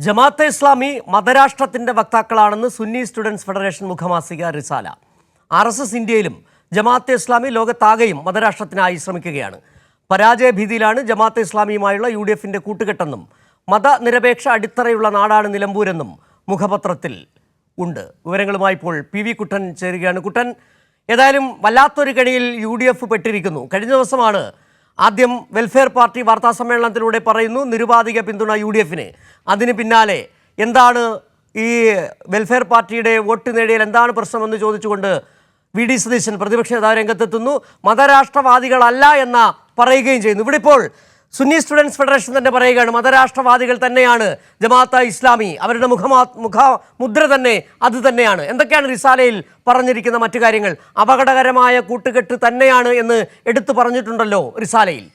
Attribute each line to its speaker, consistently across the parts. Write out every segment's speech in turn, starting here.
Speaker 1: ജമാഅത്തെ ഇസ്ലാമി മതരാഷ്ട്രത്തിന്റെ വക്താക്കളാണെന്ന് Sunni students federation മുഖമാസിക റിസാല. ആർ എസ് എസ് ഇന്ത്യയിലും ജമാഅത്തെ ഇസ്ലാമി ലോകത്താകെയും മതരാഷ്ട്രത്തിനായി ശ്രമിക്കുകയാണ്. പരാജയ ഭീതിയിലാണ് ജമാഅത്തെ ഇസ്ലാമിയുമായുള്ള യു ഡി കൂട്ടുകെട്ടെന്നും മതനിരപേക്ഷ അടിത്തറയുള്ള നാടാണ് നിലമ്പൂരെന്നും മുഖപത്രത്തിൽ ഉണ്ട്. വിവരങ്ങളുമായി ഇപ്പോൾ പി വി കുട്ടൻ ചേരുകയാണ്. കുട്ടൻ ഏതായാലും വല്ലാത്തൊരു കണിയിൽ യു ഡി എഫ് പെട്ടിരിക്കുന്നു. കഴിഞ്ഞ ദിവസമാണ് ആദ്യം വെൽഫെയർ പാർട്ടി വാർത്താ സമ്മേളനത്തിലൂടെ പറയുന്നു നിരുപാധിക പിന്തുണ യു ഡി എഫിന് അതിന് പിന്നാലെ എന്താണ് ഈ വെൽഫെയർ പാർട്ടിയുടെ വോട്ട് നേടിയാൽ എന്താണ് പ്രശ്നമെന്ന് ചോദിച്ചുകൊണ്ട് വി ഡി സതീശൻ പ്രതിപക്ഷ നേതാവ് രംഗത്തെത്തുന്നു. മതരാഷ്ട്രവാദികളല്ല എന്ന പറയുകയും ചെയ്യുന്നു. ഇവിടെ ഇപ്പോൾ സുന്നി സ്റ്റുഡൻസ് ഫെഡറേഷൻ തന്നെ പറയുകയാണ് മതരാഷ്ട്രവാദികൾ തന്നെയാണ് ജമാഅത്ത ഇസ്ലാമി. അവരുടെ മുഖമാ മുഖ മുദ്ര തന്നെ അത് തന്നെയാണ്. എന്തൊക്കെയാണ് റിസാലയിൽ പറഞ്ഞിരിക്കുന്ന മറ്റു കാര്യങ്ങൾ? അപകടകരമായ കൂട്ടുകെട്ട് തന്നെയാണ് എന്ന് എടുത്തു പറഞ്ഞിട്ടുണ്ടല്ലോ റിസാലയിൽ.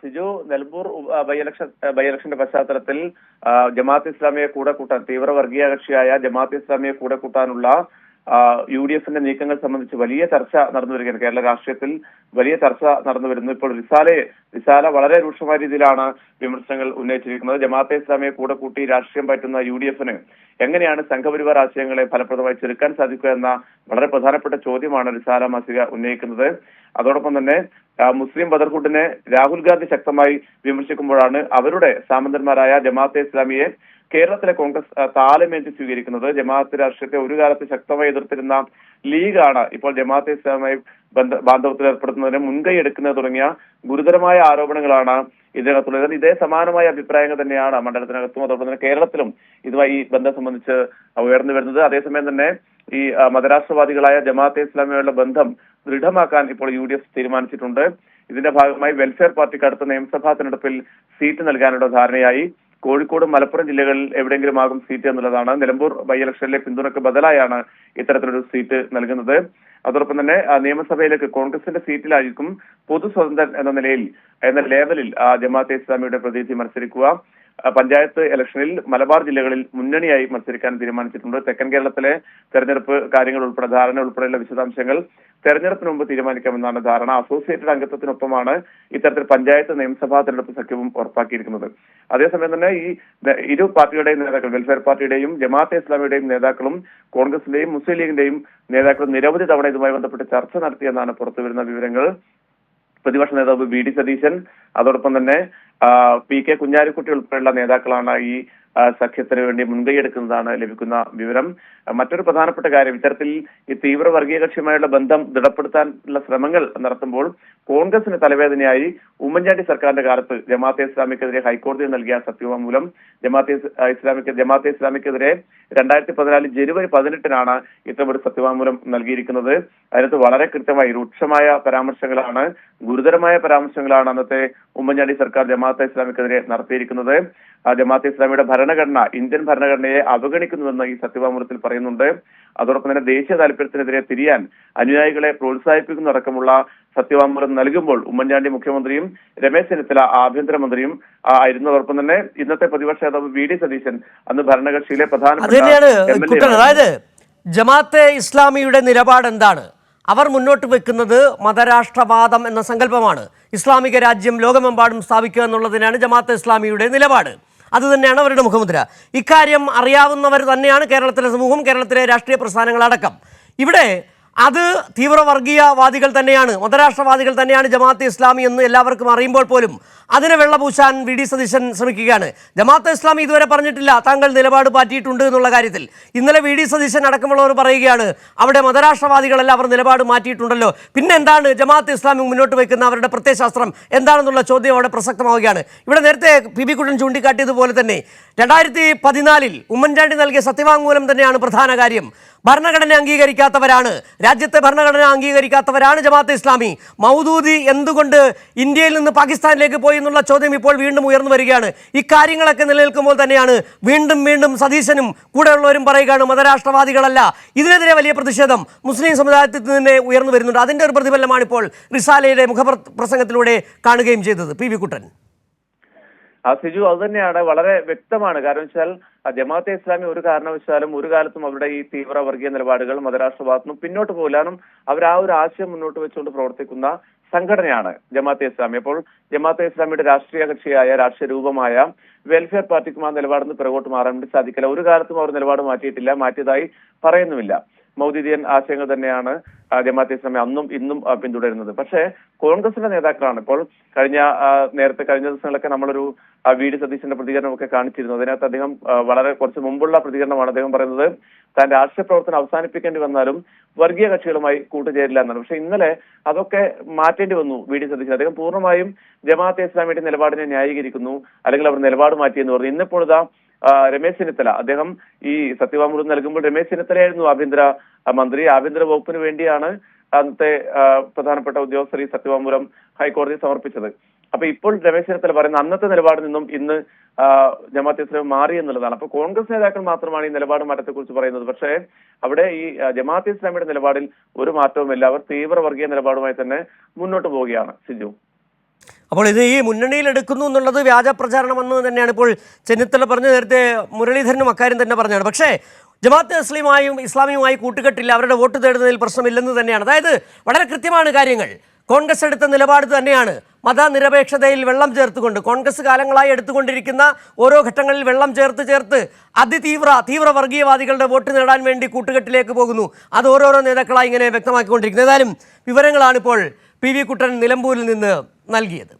Speaker 2: സിജു നെൽബൂർ ബൈലക്ഷ ബൈ ഇലക്ഷൻ ബൈ ഇലക്ഷന്റെ പശ്ചാത്തലത്തിൽ ജമാഅത്ത് ഇസ്ലാമിയെ കൂടെ കൂട്ടാൻ തീവ്ര വർഗീയ കക്ഷിയായ ജമാഅത്ത് ഇസ്ലാമിയെ കൂടെ കൂട്ടാനുള്ള യു ഡി എഫിന്റെ നീക്കങ്ങൾ സംബന്ധിച്ച് വലിയ ചർച്ച നടന്നു വരികയാണ് കേരള രാഷ്ട്രീയത്തിൽ വലിയ ചർച്ച നടന്നു വരുന്നു ഇപ്പോൾ റിസാലെ റിസാല വളരെ രൂക്ഷമായ രീതിയിലാണ് വിമർശനങ്ങൾ ഉന്നയിച്ചിരിക്കുന്നത്. ജമാഅത്തെ ഇസ്ലാമിയെ കൂടെ കൂട്ടി രാഷ്ട്രീയം പറ്റുന്ന യു ഡി എഫിന് എങ്ങനെയാണ് സംഘപരിവാർ ആശയങ്ങളെ ഫലപ്രദമായി ചെറുക്കാൻ സാധിക്കുക എന്ന വളരെ പ്രധാനപ്പെട്ട ചോദ്യമാണ് റിസാല മാസിക ഉന്നയിക്കുന്നത്. അതോടൊപ്പം തന്നെ മുസ്ലിം ബദർഹുഡിനെ രാഹുൽ ഗാന്ധി ശക്തമായി വിമർശിക്കുമ്പോഴാണ് അവരുടെ സാമന്തന്മാരായ ജമാഅത്തെ ഇസ്ലാമിയെ കേരളത്തിലെ കോൺഗ്രസ് താലമേറ്റ് സ്വീകരിക്കുന്നത് ജമാഅത്ത് രാഷ്ട്രീയത്തെ ഒരു കാലത്ത് ശക്തമായി എതിർത്തിരുന്ന ലീഗാണ്. ഇപ്പോൾ ജമാഅത്തെ ഇസ്ലാമായി ബന്ധ ബാന്ധവത്തിൽ ഏർപ്പെടുത്തുന്നതിന് മുൻകൈ എടുക്കുന്നത് തുടങ്ങിയ ഗുരുതരമായ ആരോപണങ്ങളാണ് ഇതിനകത്തുള്ളത്. ഇതേ സമാനമായ അഭിപ്രായങ്ങൾ തന്നെയാണ് മണ്ഡലത്തിനകത്തും അതോടൊപ്പം തന്നെ കേരളത്തിലും ഇതുമായി ഈ ബന്ധം സംബന്ധിച്ച് ഉയർന്നു വരുന്നത്. അതേസമയം തന്നെ ഈ മതരാഷ്ട്രവാദികളായ ജമാഅത്തെ ഇസ്ലാമിയുള്ള ബന്ധം ദൃഢമാക്കാൻ ഇപ്പോൾ യു ഡി എഫ് തീരുമാനിച്ചിട്ടുണ്ട്. ഇതിന്റെ ഭാഗമായി വെൽഫെയർ പാർട്ടിക്ക് അടുത്ത നിയമസഭാ തെരഞ്ഞെടുപ്പിൽ സീറ്റ് നൽകാനുള്ള ധാരണയായി കോഴിക്കോട് മലപ്പുറം ജില്ലകളിൽ എവിടെയെങ്കിലും ആകും സീറ്റ് എന്നുള്ളതാണ്. നിലമ്പൂർ ബൈ ഇലക്ഷനിലെ പിന്തുണക്ക് ബദലായാണ് ഇത്തരത്തിലൊരു സീറ്റ് നൽകുന്നത്. അതോടൊപ്പം തന്നെ നിയമസഭയിലേക്ക് കോൺഗ്രസിന്റെ സീറ്റിലായിരിക്കും പൊതു സ്വതന്ത്രൻ എന്ന നിലയിൽ എന്ന ലേവലിൽ ആ, ജമാഅത്തെ ഇസ്ലാമിയുടെ പ്രതിനിധി മത്സരിക്കുക. പഞ്ചായത്ത് ഇലക്ഷനിൽ മലബാർ ജില്ലകളിൽ മുന്നണിയായി മത്സരിക്കാൻ തീരുമാനിച്ചിട്ടുണ്ട്. തെക്കൻ കേരളത്തിലെ തെരഞ്ഞെടുപ്പ് കാര്യങ്ങൾ ഉൾപ്പെടെ ധാരണ ഉൾപ്പെടെയുള്ള വിശദാംശങ്ങൾ തെരഞ്ഞെടുപ്പിന് മുമ്പ് തീരുമാനിക്കാമെന്നാണ് ധാരണ. അസോസിയേറ്റഡ് അംഗത്വത്തിനൊപ്പമാണ് ഇത്തരത്തിൽ പഞ്ചായത്ത് നിയമസഭാ തെരഞ്ഞെടുപ്പ് സഖ്യവും ഉറപ്പാക്കിയിരിക്കുന്നത്. അതേസമയം തന്നെ ഈ ഇരു പാർട്ടിയുടെയും നേതാക്കൾ വെൽഫെയർ പാർട്ടിയുടെയും ജമാഅത്തെ ഇസ്ലാമിയുടെയും നേതാക്കളും കോൺഗ്രസിന്റെയും മുസ്ലിം ലീഗിന്റെയും നേതാക്കളും നിരവധി തവണ ഇതുമായി ബന്ധപ്പെട്ട് ചർച്ച നടത്തിയെന്നാണ് പുറത്തുവരുന്ന വിവരങ്ങൾ. പ്രതിപക്ഷ നേതാവ് വി ഡി സതീശൻ അതോടൊപ്പം തന്നെ പി കെ കുഞ്ഞാലിക്കുട്ടി ഉൾപ്പെടെയുള്ള നേതാക്കളാണ് ഈ സഖ്യത്തിന് വേണ്ടി മുൻകൈ എടുക്കുന്നതാണ് ലഭിക്കുന്ന വിവരം. മറ്റൊരു പ്രധാനപ്പെട്ട കാര്യം ഇത്തരത്തിൽ ഈ തീവ്ര വർഗീയ കക്ഷിയുമായുള്ള ബന്ധം ദൃഢപ്പെടുത്താനുള്ള ശ്രമങ്ങൾ നടത്തുമ്പോൾ കോൺഗ്രസിന് തലവേദനയായി ഉമ്മൻചാണ്ടി സർക്കാരിന്റെ കാലത്ത് ജമാഅത്തെ ഇസ്ലാമിക്കെതിരെ ഹൈക്കോടതിയിൽ നൽകിയ സത്യവാങ്മൂലം ജമാഅത്തെ ഇസ്ലാമിക് ജമാഅത്തെ ഇസ്ലാമിക്കെതിരെ രണ്ടായിരത്തി പതിനാല് ജനുവരി പതിനെട്ടിനാണ് ഇത്തരമൊരു സത്യവാങ്മൂലം നൽകിയിരിക്കുന്നത്. അതിനകത്ത് വളരെ കൃത്യമായി രൂക്ഷമായ പരാമർശങ്ങളാണ് ഗുരുതരമായ പരാമർശങ്ങളാണ് അന്നത്തെ ഉമ്മൻചാണ്ടി സർക്കാർ ജമാഅത്തെ ഇസ്ലാമിക്കെതിരെ നടത്തിയിരിക്കുന്നത്. ജമാഅത്തെ ഇസ്ലാമിയുടെ ഭരണഘടന ഇന്ത്യൻ ഭരണഘടനയെ അവഗണിക്കുന്നുവെന്ന് ഈ സത്യവാങ്മൂലത്തിൽ പറയുന്നുണ്ട്. അതോടൊപ്പം തന്നെ ദേശീയ താല്പര്യത്തിനെതിരെ തിരിയാൻ അനുയായികളെ പ്രോത്സാഹിപ്പിക്കുന്നതടക്കമുള്ള സത്യവാങ്മൂലം നൽകുമ്പോൾ ഉമ്മൻചാണ്ടി മുഖ്യമന്ത്രിയും രമേശ് ചെന്നിത്തല ആഭ്യന്തരമന്ത്രിയും ആയിരുന്നതോടൊപ്പം തന്നെ ഇന്നത്തെ പ്രതിപക്ഷ നേതാവ് വി. ഡി. സതീശൻ അന്ന് ഭരണകക്ഷിയിലെ പ്രധാന
Speaker 1: അതായത് ജമാഅത്തെ ഇസ്ലാമിയുടെ നിലപാട് എന്താണ്? അവർ മുന്നോട്ട് വെക്കുന്നത് മതരാഷ്ട്രവാദം എന്ന സങ്കല്പമാണ്. ഇസ്ലാമിക രാജ്യം ലോകമെമ്പാടും സ്ഥാപിക്കുക എന്നുള്ളതിനാണ് ജമാഅത്തെ ഇസ്ലാമിയുടെ നിലപാട്. അത് തന്നെയാണ് അവരുടെ മുഖമുദ്ര. ഇക്കാര്യം അറിയാവുന്നവർ തന്നെയാണ് കേരളത്തിലെ സമൂഹം കേരളത്തിലെ രാഷ്ട്രീയ പ്രസ്ഥാനങ്ങളടക്കം. ഇവിടെ അത് തീവ്രവർഗീയവാദികൾ തന്നെയാണ് മതരാഷ്ട്രവാദികൾ തന്നെയാണ് ജമാഅത്തെ ഇസ്ലാമി എന്ന് എല്ലാവർക്കും അറിയുമ്പോൾ പോലും അതിനെ വെള്ളപൂശാൻ വി ഡി സതീശൻ ശ്രമിക്കുകയാണ്. ജമാഅത്തെ ഇസ്ലാമി ഇതുവരെ പറഞ്ഞിട്ടില്ല താങ്കൾ നിലപാട് മാറ്റിയിട്ടുണ്ട് എന്നുള്ള കാര്യത്തിൽ. ഇന്നലെ വി ഡി സതീശൻ അടക്കമുള്ളവർ പറയുകയാണ് അവിടെ മതരാഷ്ട്രവാദികളല്ല അവർ നിലപാട് മാറ്റിയിട്ടുണ്ടല്ലോ. പിന്നെ എന്താണ് ജമാഅത്തെ ഇസ്ലാമി മുന്നോട്ട് വയ്ക്കുന്ന അവരുടെ പ്രത്യയശാസ്ത്രം? എന്താണെന്നുള്ള ചോദ്യം അവിടെ പ്രസക്തമാവുകയാണ്. ഇവിടെ നേരത്തെ പി ബി കുട്ടൻ ചൂണ്ടിക്കാട്ടിയതുപോലെ തന്നെ രണ്ടായിരത്തി പതിനാലിൽ ഉമ്മൻചാണ്ടി നൽകിയ സത്യവാങ്മൂലം തന്നെയാണ് പ്രധാന കാര്യം. ഭരണഘടന അംഗീകരിക്കാത്തവരാണ്. രാജ്യത്തെ ഭരണഘടന അംഗീകരിക്കാത്തവരാണ് ജമാഅത്തെ ഇസ്ലാമി. മൗദൂദി എന്തുകൊണ്ട് ഇന്ത്യയിൽ നിന്ന് പാകിസ്ഥാനിലേക്ക് പോയി എന്നുള്ള ചോദ്യം ഇപ്പോൾ വീണ്ടും ഉയർന്നു വരികയാണ്. ഇക്കാര്യങ്ങളൊക്കെ നിലനിൽക്കുമ്പോൾ തന്നെയാണ് വീണ്ടും വീണ്ടും സതീശനും കൂടെയുള്ളവരും പറയുകയാണ് മതരാഷ്ട്രവാദികളല്ല. ഇതിനെതിരെ വലിയ പ്രതിഷേധം മുസ്ലിം സമുദായത്തിൽ തന്നെ ഉയർന്നു വരുന്നുണ്ട്. അതിന്റെ ഒരു പ്രതിഫലമാണ് ഇപ്പോൾ റിസാലയുടെ മുഖപ്രസംഗത്തിലൂടെ കാണുകയും ചെയ്തത്. P V Kuttan.
Speaker 2: ആ സിജു അത് തന്നെയാണ് വളരെ വ്യക്തമാണ്. കാരണം വെച്ചാൽ ജമാഅത്തെ ഇസ്ലാമി ഒരു കാരണവശാലും ഒരു കാലത്തും അവരുടെ ഈ തീവ്ര വർഗീയ നിലപാടുകൾ മതരാഷ്ട്രവാദത്തിനും പിന്നോട്ട് കാരണം അവർ ആ ഒരു ആശയം മുന്നോട്ട് വെച്ചുകൊണ്ട് പ്രവർത്തിക്കുന്ന സംഘടനയാണ് ജമാഅത്തെ ഇസ്ലാമി. അപ്പോൾ ജമാഅത്തെ ഇസ്ലാമിയുടെ രാഷ്ട്രീയ കക്ഷിയായ രാഷ്ട്രീയ രൂപമായ വെൽഫെയർ പാർട്ടിക്കും ആ നിലപാടിൽ പിറകോട്ട് മാറാൻ വേണ്ടി സാധിക്കില്ല. ഒരു കാലത്തും അവർ നിലപാട് മാറ്റിയിട്ടില്ല മാറ്റിയതായി പറയുന്നുമില്ല. മൗദിദിയൻ ആശയങ്ങൾ തന്നെയാണ് ജമാഅത്തെ ഇസ്ലാമി അന്നും ഇന്നും പിന്തുടരുന്നത്. പക്ഷേ കോൺഗ്രസിന്റെ നേതാക്കളാണ് ഇപ്പോൾ കഴിഞ്ഞ നേരത്തെ കഴിഞ്ഞ ദിവസങ്ങളിലൊക്കെ നമ്മളൊരു വി ഡി സതീശന്റെ പ്രതികരണമൊക്കെ കാണിച്ചിരുന്നു. അതിനകത്ത് അദ്ദേഹം വളരെ കുറച്ച് മുമ്പുള്ള പ്രതികരണമാണ് അദ്ദേഹം പറയുന്നത്. താൻ രാഷ്ട്രീയ പ്രവർത്തനം അവസാനിപ്പിക്കേണ്ടി വന്നാലും വർഗീയ കക്ഷികളുമായി കൂട്ടുചേരില്ല എന്നാണ്. പക്ഷെ ഇന്നലെ അതൊക്കെ മാറ്റേണ്ടി വന്നു വി ഡി സതീശൻ. അദ്ദേഹം പൂർണമായും ജമാഅത്തെ ഇസ്ലാമിയുടെ നിലപാടിനെ ന്യായീകരിക്കുന്നു അല്ലെങ്കിൽ അവർ നിലപാട് മാറ്റിയെന്ന് പറഞ്ഞു. ഇന്നിപ്പോഴതാ രമേശ് ചെന്നിത്തല. അദ്ദേഹം ഈ സത്യവാങ്മൂലം നൽകുമ്പോൾ രമേശ് ചെന്നിത്തലയായിരുന്നു ആഭ്യന്തര മന്ത്രി ആഭ്യന്തര വകുപ്പിന് വേണ്ടിയാണ് അന്നത്തെ പ്രധാനപ്പെട്ട ഉദ്യോഗസ്ഥർ ഈ സത്യവാങ്മൂലം ഹൈക്കോടതി സമർപ്പിച്ചത്. അപ്പൊ ഇപ്പോൾ രമേശ് ചെന്നിത്തല പറയുന്ന അന്നത്തെ നിലപാടിൽ നിന്നും ഇന്ന് ജമാഅത്ത് ഇസ്ലാം മാറി എന്നുള്ളതാണ്. അപ്പൊ കോൺഗ്രസ് നേതാക്കൾ മാത്രമാണ് ഈ നിലപാട് മാറ്റത്തെ കുറിച്ച് പറയുന്നത്. പക്ഷേ അവിടെ ഈ ജമാഅത്ത് ഇസ്ലാമിയുടെ നിലപാടിൽ ഒരു മാറ്റവുമില്ല. അവർ തീവ്ര വർഗീയ നിലപാടുമായി തന്നെ മുന്നോട്ട് പോവുകയാണ്. സിജു.
Speaker 1: അപ്പോൾ ഇത് ഈ മുന്നണിയിൽ എടുക്കുന്നു എന്നുള്ളത് വ്യാജ പ്രചാരണമെന്ന് തന്നെയാണ് ഇപ്പോൾ ചെന്നിത്തല പറഞ്ഞു നേരത്തെ മുരളീധരനും അക്കാര്യം തന്നെ പറഞ്ഞാണ് പക്ഷേ ജമാഅത്ത് ഇസ്ലാമായും ഇസ്ലാമിയുമായി കൂട്ടുകെട്ടില്ല. അവരുടെ വോട്ട് തേടുന്നതിൽ പ്രശ്നമില്ലെന്ന് തന്നെയാണ്. അതായത് വളരെ കൃത്യമാണ് കാര്യങ്ങൾ. കോൺഗ്രസ് എടുത്ത നിലപാട് തന്നെയാണ്. മതനിരപേക്ഷതയിൽ വെള്ളം ചേർത്തുകൊണ്ട് കോൺഗ്രസ് കാലങ്ങളായി എടുത്തുകൊണ്ടിരിക്കുന്ന ഓരോ ഘട്ടങ്ങളിൽ വെള്ളം ചേർത്ത് ചേർത്ത് അതിതീവ്ര തീവ്ര വർഗീയവാദികളുടെ വോട്ട് നേടാൻ വേണ്ടി കൂട്ടുകെട്ടിലേക്ക് പോകുന്നു. അത് ഓരോരോ നേതാക്കളായി ഇങ്ങനെ വ്യക്തമാക്കിക്കൊണ്ടിരിക്കുന്നു. ഏതായാലും വിവരങ്ങളാണിപ്പോൾ പി വി കുട്ടൻ നിലമ്പൂരിൽ നിന്ന് നൽകിയത്.